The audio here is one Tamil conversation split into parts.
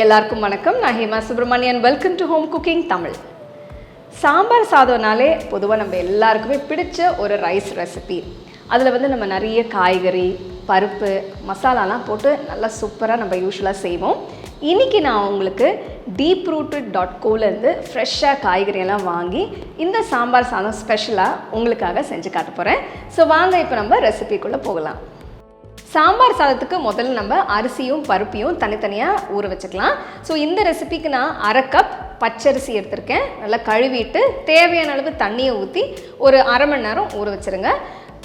எல்லாருக்கும் வணக்கம். நான் Hema Subramanian welcome to home cooking Tamil. Sambar சாதம்னாலே பொதுவாக நம்ம எல்லாருக்குமே பிடிச்ச ஒரு ரைஸ் ரெசிபி அதில் வந்து நம்ம நிறைய காய்கறி பருப்பு மசாலாலாம் போட்டு நல்லா சூப்பராக நம்ம யூஸ்வலாக செய்வோம். இன்றைக்கி நான் உங்களுக்கு டீப் ரூட்டட் டாட் கோலேருந்து ஃப்ரெஷ்ஷாக காய்கறியெல்லாம் வாங்கி இந்த சாம்பார் சாதம் ஸ்பெஷலாக உங்களுக்காக செஞ்சு காட்ட போகிறேன் ஸோ வாங்க இப்போ நம்ம ரெசிபிக்குள்ளே போகலாம். சாம்பார் சாதத்துக்கு முதல்ல நம்ம அரிசியும் பருப்பையும் தனித்தனியாக ஊற வச்சுக்கலாம். ஸோ இந்த ரெசிபிக்கு நான் அரை கப் பச்சரிசி எடுத்திருக்கேன். நல்லா கழுவிட்டு தேவையான அளவு தண்ணியை ஊற்றி ஒரு அரை மணி நேரம் ஊற வச்சுருங்க.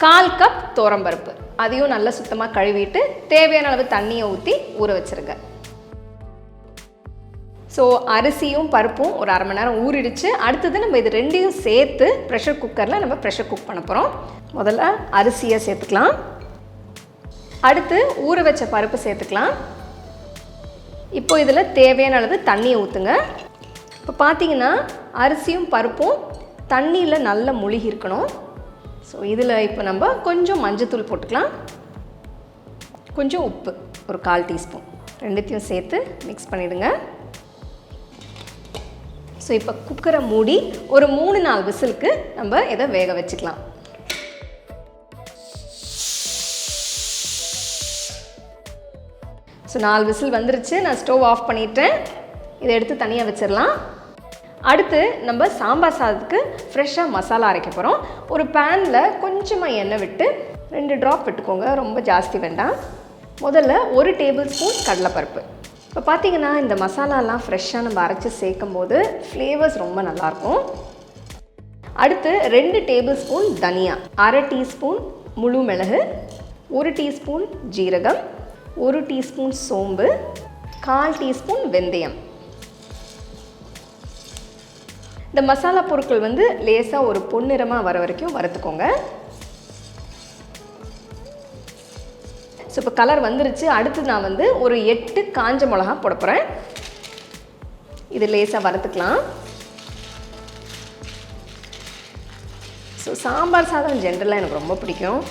கால் கப் தோரம்பருப்பு அதையும் நல்லா சுத்தமாக கழுவிட்டு தேவையான அளவு தண்ணியை ஊற்றி ஊற வச்சுருங்க. ஸோ அரிசியும் பருப்பும் ஒரு அரை மணி நேரம் ஊறிடுச்சு. அடுத்தது நம்ம இது ரெண்டையும் சேர்த்து ப்ரெஷர் குக்கரில் நம்ம ப்ரெஷர் குக் பண்ண போகிறோம் முதல்ல அரிசியை சேர்த்துக்கலாம். அடுத்து ஊற வச்ச பருப்பு சேர்த்துக்கலாம். இப்போ இதில் தேவையான அளவு தண்ணியை ஊற்றுங்க இப்போ பார்த்தீங்கன்னா அரிசியும் பருப்பும் தண்ணியில் நல்லா முழுகி இருக்கணும். ஸோ இதில் இப்போ நம்ம கொஞ்சம் மஞ்சத்தூள் போட்டுக்கலாம். கொஞ்சம் உப்பு ஒரு கால் டீஸ்பூன். ரெண்டுத்தையும் சேர்த்து மிக்ஸ் பண்ணிவிடுங்க ஸோ இப்போ குக்கரை மூடி ஒரு மூணு நாலு விசிலுக்கு நம்ம இதை வேக வச்சுக்கலாம். ஸோ நாலு விசில் வந்துருச்சு. நான் ஸ்டவ் ஆஃப் பண்ணிட்டேன். இதை எடுத்து தனியாக வச்சிடலாம் அடுத்து நம்ம சாம்பார் சாதத்துக்கு ஃப்ரெஷ்ஷாக மசாலா அரைக்க போகிறோம் ஒரு பேனில் கொஞ்சமாக எண்ணெய் விட்டு ரெண்டு ட்ராப் விட்டுக்கோங்க. ரொம்ப ஜாஸ்தி வேண்டாம். முதல்ல ஒரு டேபிள் ஸ்பூன் கடலைப்பருப்பு. இப்போ பார்த்தீங்கன்னா இந்த மசாலாலாம் ஃப்ரெஷ்ஷாக நம்ம அரைச்சி சேர்க்கும் போது ஃப்ளேவர்ஸ் ரொம்ப நல்லாயிருக்கும். அடுத்து ரெண்டு டேபிள் ஸ்பூன் தனியா அரை டீஸ்பூன் முழு மிளகு ஒரு டீஸ்பூன் ஜீரகம் ஒரு டீஸ்பூன் சோம்பு கால் டீஸ்பூன் வெந்தயம். இந்த மசாலா பொருட்கள் வந்து லேசாக ஒரு பொன்னிறமாக வர வரைக்கும் வறுத்துக்கோங்க. ஸோ இப்போ கலர் வந்துருச்சு. அடுத்து நான் வந்து ஒரு எட்டு காஞ்ச மிளகா போட போகிறேன் இது லேசாக வறுத்துக்கலாம். ஸோ சாம்பார் சாதம் ஜென்ரலாக எனக்கு ரொம்ப பிடிக்கும்.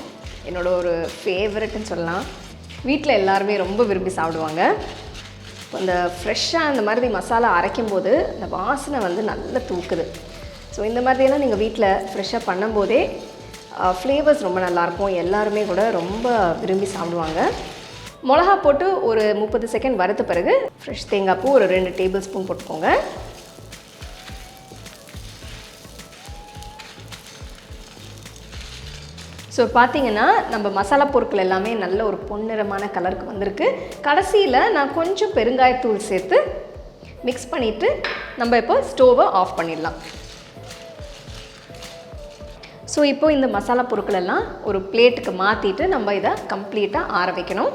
என்னோட ஒரு ஃபேவரட்னு சொல்லலாம். வீட்டில் எல்லாருமே ரொம்ப விரும்பி சாப்பிடுவாங்க. அந்த ஃப்ரெஷ்ஷாக அந்த மாதிரி மசாலா அரைக்கும் போது அந்த வாசனை வந்து நல்லா தூக்குது. ஸோ இந்த மாதிரியெல்லாம் நீங்கள் வீட்டில் ஃப்ரெஷ்ஷாக பண்ணும்போதே ஃப்ளேவர்ஸ் ரொம்ப நல்லாயிருக்கும் எல்லாருமே கூட ரொம்ப விரும்பி சாப்பிடுவாங்க. மிளகா போட்டு ஒரு முப்பது செகண்ட் வறுத்த பிறகு ஃப்ரெஷ் தேங்காய் பூ ஒரு ரெண்டு டேபிள் ஸ்பூன் போட்டுக்கோங்க. ஸோ பார்த்தீங்கன்னா நம்ம மசாலா பொருட்கள் எல்லாமே நல்ல ஒரு பொன்னிறமான கலருக்கு வந்திருக்கு. கடைசியில் நான் கொஞ்சம் பெருங்காயத்தூள் சேர்த்து மிக்ஸ் பண்ணிவிட்டு நம்ம இப்போ ஸ்டோவை ஆஃப் பண்ணிடலாம். ஸோ இப்போ இந்த மசாலா பொருட்கள் எல்லாம் ஒரு பிளேட்டுக்கு மாற்றிட்டு நம்ம இதை கம்ப்ளீட்டாக ஆற வைக்கணும்.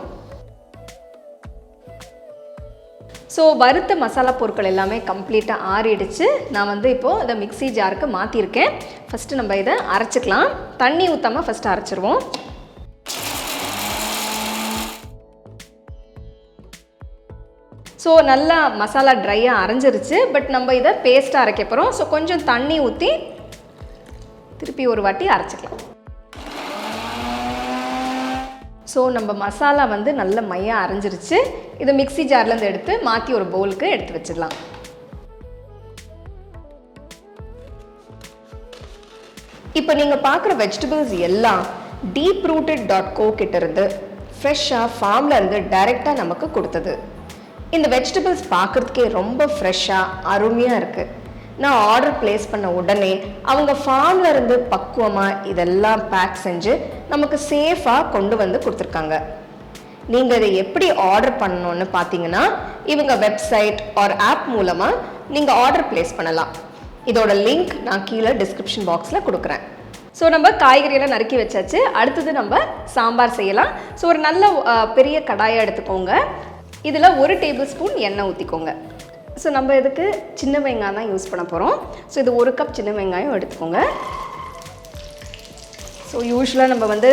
ஸோ வறுத்த மசாலா பொருட்கள் எல்லாமே கம்ப்ளீட்டாக ஆறிடுச்சு. நான் வந்து இப்போது இதை மிக்ஸி ஜாருக்கு மாற்றிருக்கேன் ஃபஸ்ட்டு நம்ம இதை அரைச்சிக்கலாம். தண்ணி ஊற்றாமல் ஃபஸ்ட்டு அரைச்சிருவோம். ஸோ நல்லா மசாலா ட்ரையாக அரைஞ்சிருச்சு. பட் நம்ம இதை பேஸ்ட்டாக அரைக்க போகிறோம் ஸோ கொஞ்சம் தண்ணி ஊற்றி திருப்பி ஒரு வாட்டி அரைச்சிக்கலாம். ஸோ நம்ம மசாலா வந்து நல்ல மையாக அரைஞ்சிருச்சு. இதை மிக்ஸி ஜார்லேருந்து எடுத்து மாற்றி ஒரு பவுலுக்கு எடுத்து வச்சிடலாம். இப்போ நீங்கள் பார்க்குற வெஜிடபிள்ஸ் எல்லாம் டீப் ரூட்டட் டாட் கோ கிட்டேருந்து ஃப்ரெஷ்ஷாக ஃபார்மில் இருந்து டைரெக்டாக நமக்கு கொடுத்தது. இந்த வெஜிடபிள்ஸ் பார்க்குறதுக்கே ரொம்ப ஃப்ரெஷ்ஷாக அருமையாக இருக்குது நான் ஆர்டர் ப்ளேஸ் பண்ண உடனே அவங்க ஃபார்ம்ல இருந்து பக்குவமாக இதெல்லாம் பேக் செஞ்சு நமக்கு சேஃபாக கொண்டு வந்து கொடுத்துருக்காங்க. நீங்கள் இதை எப்படி ஆர்டர் பண்ணணும்னு பார்த்தீங்கன்னா இவங்க வெப்சைட் ஆர் ஆப் மூலமாக நீங்கள் ஆர்டர் ப்ளேஸ் பண்ணலாம். இதோட லிங்க் நான் கீழே டிஸ்கிரிப்ஷன் பாக்ஸில் கொடுக்குறேன். ஸோ நம்ம காய்கறியெல்லாம் நறுக்கி வச்சாச்சு. அடுத்தது நம்ம சாம்பார் செய்யலாம். ஸோ ஒரு நல்ல பெரிய கடாயை எடுத்துக்கோங்க. இதில் ஒரு டேபிள் ஸ்பூன் எண்ணெய் ஊற்றிக்கோங்க ஸோ நம்ம இதுக்கு சின்ன வெங்காயம் தான் யூஸ் பண்ண போகிறோம் ஸோ இது ஒரு கப் சின்ன வெங்காயம் எடுத்துக்கோங்க. ஸோ யூஸ்வலாக நம்ம வந்து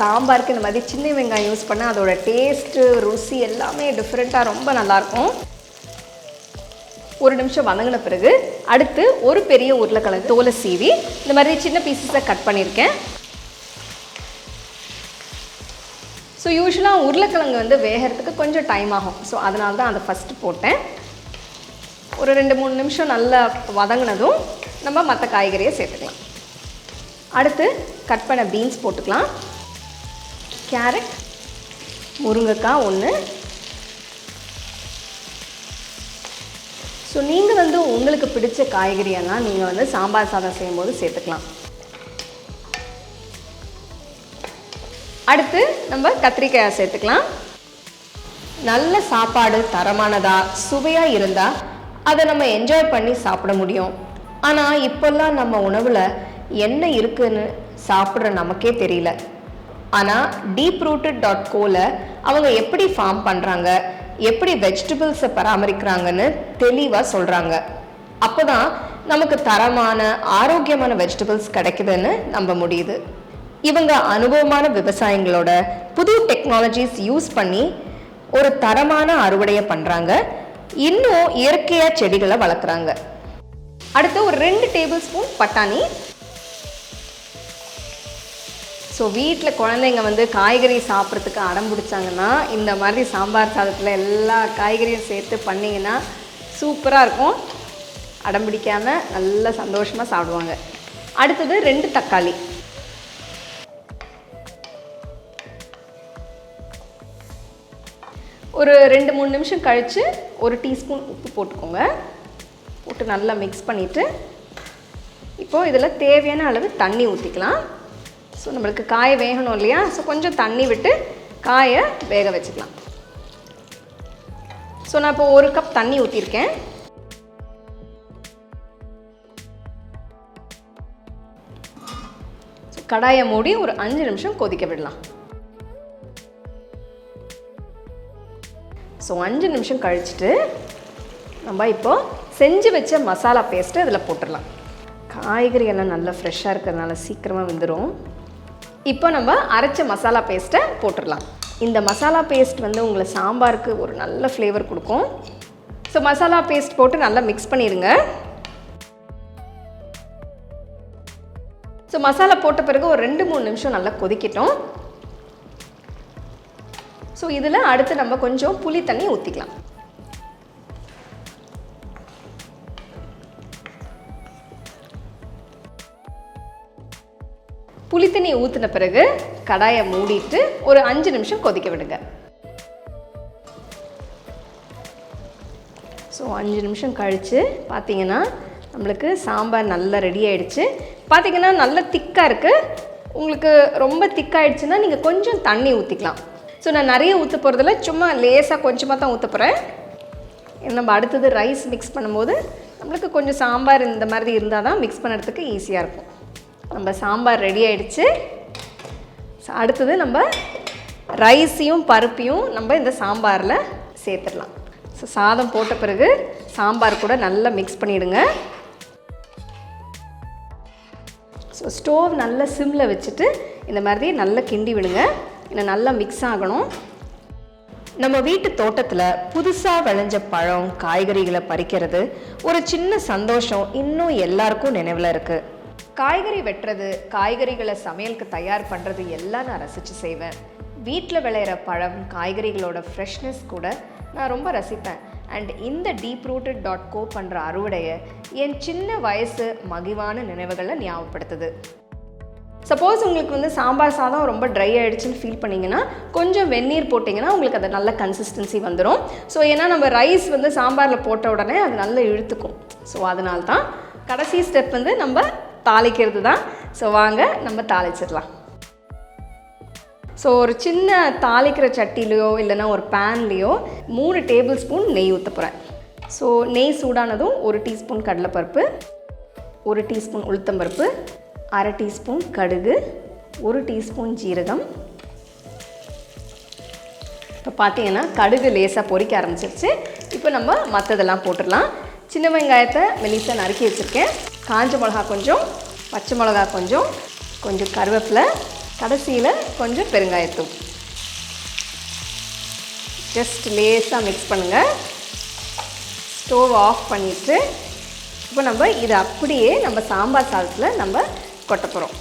சாம்பாருக்கு இந்த மாதிரி சின்ன வெங்காயம் யூஸ் பண்ணால் அதோட டேஸ்ட்டு ருசி எல்லாமே டிஃப்ரெண்ட்டாக ரொம்ப நல்லாயிருக்கும் ஒரு நிமிஷம் வதங்கின பிறகு அடுத்து ஒரு பெரிய உருளைக்கிழங்கு தோலை சீவி இந்த மாதிரி சின்ன பீசஸை கட் பண்ணியிருக்கேன் ஸோ யூஸ்வலாக உருளைக்கிழங்கு வந்து வேகிறதுக்கு கொஞ்சம் டைம் ஆகும். ஸோ அதனால தான் அதை ஃபஸ்ட்டு போட்டேன். ஒரு ரெண்டு மூணு நிமிஷம் நல்லா வதங்கினதும் நம்ம மற்ற காய்கறியை சேர்த்துக்கலாம். அடுத்து கட் பண்ண பீன்ஸ் போட்டுக்கலாம். கேரட் முருங்கைக்காய் ஒன்று ஸோ நீங்கள் வந்து உங்களுக்கு பிடிச்ச காய்கறியெல்லாம் நீங்கள் வந்து சாம்பார் சாதம் செய்யும்போது சேர்த்துக்கலாம். அடுத்து நம்ம கத்திரிக்காயை சேர்த்துக்கலாம். நல்ல சாப்பாடு தரமானதாக சுவையாக இருந்தால் அதை நம்ம என்ஜாய் பண்ணி சாப்பிட முடியும். ஆனால் இப்போல்லாம் நம்ம உணவில் என்ன இருக்குன்னு சாப்பிட்ற நமக்கே தெரியல. ஆனால் டீப் ரூட்டட் டாட் கோல அவங்க எப்படி ஃபார்ம் பண்ணுறாங்க எப்படி வெஜிடபிள்ஸை பராமரிக்கிறாங்கன்னு தெளிவாக சொல்கிறாங்க அப்போ தான் நமக்கு தரமான ஆரோக்கியமான வெஜிடபிள்ஸ் கிடைக்குதுன்னு நம்ப முடியுது. இவங்க அனுபவமான விவசாயிங்களோட புது டெக்னாலஜிஸ் யூஸ் பண்ணி ஒரு தரமான அறுவடையை பண்ணுறாங்க இன்னும் இயற்கையாக செடிகளை வளர்க்குறாங்க. அடுத்து ஒரு ரெண்டு டேபிள் ஸ்பூன் பட்டாணி ஸோ வீட்டில் குழந்தைங்க வந்து காய்கறி சாப்பிட்றதுக்கு அடம் பிடிச்சாங்கன்னா இந்த மாதிரி சாம்பார் சாதத்தில் எல்லா காய்கறியும் சேர்த்து பண்ணிங்கன்னா சூப்பராக இருக்கும். அடம் பிடிக்காமல் நல்லா சந்தோஷமாக சாப்பிடுவாங்க. அடுத்தது ரெண்டு தக்காளி. ஒரு ரெண்டு மூணு நிமிஷம் கழித்து ஒரு டீஸ்பூன் உப்பு போட்டுக்கோங்க. போட்டு நல்லா மிக்ஸ் பண்ணிவிட்டு இப்போது இதில் தேவையான அளவு தண்ணி ஊற்றிக்கலாம் ஸோ நம்மளுக்கு காய வேகணும் இல்லையா? ஸோ கொஞ்சம் தண்ணி விட்டு காயை வேக வச்சுக்கலாம். ஸோ நான் இப்போ ஒரு கப் தண்ணி ஊற்றிருக்கேன் கடாயை மூடி ஒரு அஞ்சு நிமிஷம் கொதிக்க விடலாம். ஸோ அஞ்சு நிமிஷம் கழிச்சிட்டு நம்ம இப்போ செஞ்சு வச்ச மசாலா பேஸ்ட்டு இதில் போட்டுடலாம். காய்கறி எல்லாம் நல்லா ஃப்ரெஷ்ஷாக இருக்கிறதுனால சீக்கிரமாக வெந்துடும் இப்போ நம்ம அரைச்ச மசாலா பேஸ்ட்டை போட்டுடலாம். இந்த மசாலா பேஸ்ட் வந்து உங்களை சாம்பாருக்கு ஒரு நல்ல ஃப்ளேவர் கொடுக்கும். ஸோ மசாலா பேஸ்ட் போட்டு நல்லா மிக்ஸ் பண்ணிடுங்க. ஸோ மசாலா போட்ட பிறகு ஒரு ரெண்டு மூணு நிமிஷம் நல்லா கொதிக்கட்டும். ஸோ இதில் அடுத்து நம்ம கொஞ்சம் புளி தண்ணி ஊற்றிக்கலாம் புளி தண்ணி ஊற்றின பிறகு கடாயை மூடிட்டு ஒரு அஞ்சு நிமிஷம் கொதிக்க விடுங்க. ஸோ அஞ்சு நிமிஷம் கழித்து பார்த்தீங்கன்னா நம்மளுக்கு சாம்பார் நல்லா ரெடி ஆகிடுச்சு பார்த்தீங்கன்னா நல்லா திக்காக இருக்குது உங்களுக்கு ரொம்ப திக்காகிடுச்சுன்னா நீங்கள் கொஞ்சம் தண்ணி ஊற்றிக்கலாம் ஸோ நான் நிறைய ஊற்ற போகிறதில்ல சும்மா லேசாக கொஞ்சமாக தான் ஊற்ற போகிறேன் நம்ம அடுத்தது ரைஸ் மிக்ஸ் பண்ணும்போது நம்மளுக்கு கொஞ்சம் சாம்பார் இந்த மாதிரி இருந்தால் தான் மிக்ஸ் பண்ணுறதுக்கு ஈஸியாக இருக்கும். நம்ம சாம்பார் ரெடி ஆயிடுச்சு. அடுத்தது நம்ம ரைஸையும் பருப்பையும் நம்ம இந்த சாம்பாரில் சேர்த்துடலாம். ஸோ சாதம் போட்ட பிறகு சாம்பார் கூட நல்லா மிக்ஸ் பண்ணிவிடுங்க ஸோ ஸ்டோவ் நல்லா சிம்மில் வச்சுட்டு இந்த மாதிரி நல்லா கிண்டி விடுங்க. இன்னும் நல்லா மிக்ஸ் ஆகணும். நம்ம வீட்டு தோட்டத்தில் புதுசாக விளைஞ்ச பழம் காய்கறிகளை பறிக்கிறது ஒரு சின்ன சந்தோஷம் இன்னும் எல்லாருக்கும் நினைவில் இருக்குது காய்கறி வெட்டுறது காய்கறிகளை சமையலுக்கு தயார் பண்ணுறது எல்லாம் நான் ரசித்து செய்வேன். வீட்டில் விளையிற பழம் காய்கறிகளோட ஃப்ரெஷ்னஸ் கூட நான் ரொம்ப ரசிப்பேன். அண்ட் இந்த டீப் ரூட்டட் டாட் கோ பண்ணுற அறுவடையை என் சின்ன வயசு மகிவான நினைவுகளை ஞாபகப்படுத்துது. சப்போஸ் உங்களுக்கு வந்து சாம்பார் சாதம் ரொம்ப ட்ரை ஆகிடுச்சுன்னு ஃபீல் பண்ணிங்கன்னா கொஞ்சம் வெந்நீர் போட்டிங்கன்னா உங்களுக்கு அது நல்ல கன்சிஸ்டன்சி வந்துடும் ஸோ ஏன்னா நம்ம ரைஸ் வந்து சாம்பாரில் போட்ட உடனே அது நல்லா இழுத்துக்கும். ஸோ அதனால தான் கடைசி ஸ்டெப் வந்து நம்ம தாளிக்கிறது தான் ஸோ வாங்க நம்ம தாளிச்சிடலாம். ஸோ ஒரு சின்ன தாளிக்கிற சட்டிலையோ இல்லைன்னா ஒரு பேன்லேயோ மூணு டேபிள் ஸ்பூன் நெய் ஊற்ற போகிறேன் ஸோ நெய் சூடானதும் ஒரு டீஸ்பூன் கடலைப்பருப்பு ஒரு டீஸ்பூன் உளுத்தம்பருப்பு அரை டீஸ்பூன் கடுகு ஒரு டீஸ்பூன் ஜீரகம். இப்போ பார்த்தீங்கன்னா கடுகு லேசாக பொரிக்க ஆரம்பிச்சிருச்சு. இப்போ நம்ம மற்றதெல்லாம் போட்டுடலாம். சின்ன வெங்காயத்தை மெலிசாக நறுக்கி வச்சுருக்கேன். காஞ்ச மிளகா கொஞ்சம் பச்சை மிளகா கொஞ்சம் கொஞ்சம் கருவேப்பிலை கடைசியில் கொஞ்சம் பெருங்காயத்தூள். ஜஸ்ட் லேசாக மிக்ஸ் பண்ணுங்கள் ஸ்டோவ் ஆஃப் பண்ணிவிட்டு இப்போ நம்ம இதை அப்படியே நம்ம சாம்பார் சாதத்தில் நம்ம கொட்ட போகிறோம்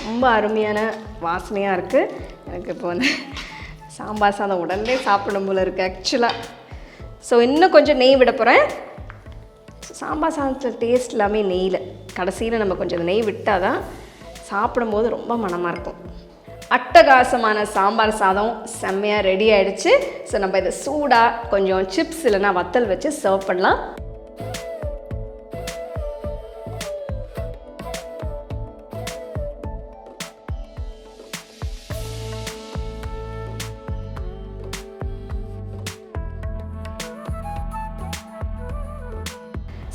ரொம்ப அருமையான வாசனையாக இருக்குது எனக்கு இப்போ வந்து சாம்பார் சாதம் உடனே சாப்பிடும் போல இருக்குது ஆக்சுவலாக ஸோ இன்னும் கொஞ்சம் நெய் விட போகிறேன் சாம்பார் சாதத்தில் டேஸ்ட் எல்லாமே நெய்யில். கடைசியில் நம்ம கொஞ்சம் நெய் விட்டால் தான் சாப்பிடும்போது ரொம்ப மனமாக இருக்கும். அட்டகாசமான சாம்பார் சாதம் செம்மையாக ரெடி ஆகிடுச்சு ஸோ நம்ம இதை சூடாக கொஞ்சம் சிப்ஸ் இல்லைன்னா வத்தல் வச்சு சர்வ் பண்ணலாம்.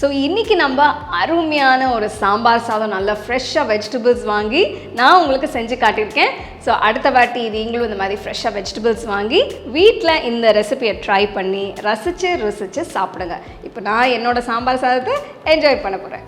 ஸோ இன்றைக்கி நம்ம அருமையான ஒரு சாம்பார் சாதம் நல்லா ஃப்ரெஷ்ஷாக வெஜிடபிள்ஸ் வாங்கி நான் உங்களுக்கு செஞ்சு காட்டியிருக்கேன். ஸோ அடுத்த வாட்டி நீங்களும் இந்த மாதிரி ஃப்ரெஷ்ஷாக வெஜிடபிள்ஸ் வாங்கி வீட்டில் இந்த ரெசிபியை ட்ரை பண்ணி ரசித்து ருசித்து சாப்பிடுங்க. இப்போ நான் என்னோடய சாம்பார் சாதத்தை என்ஜாய் பண்ண போகிறேன்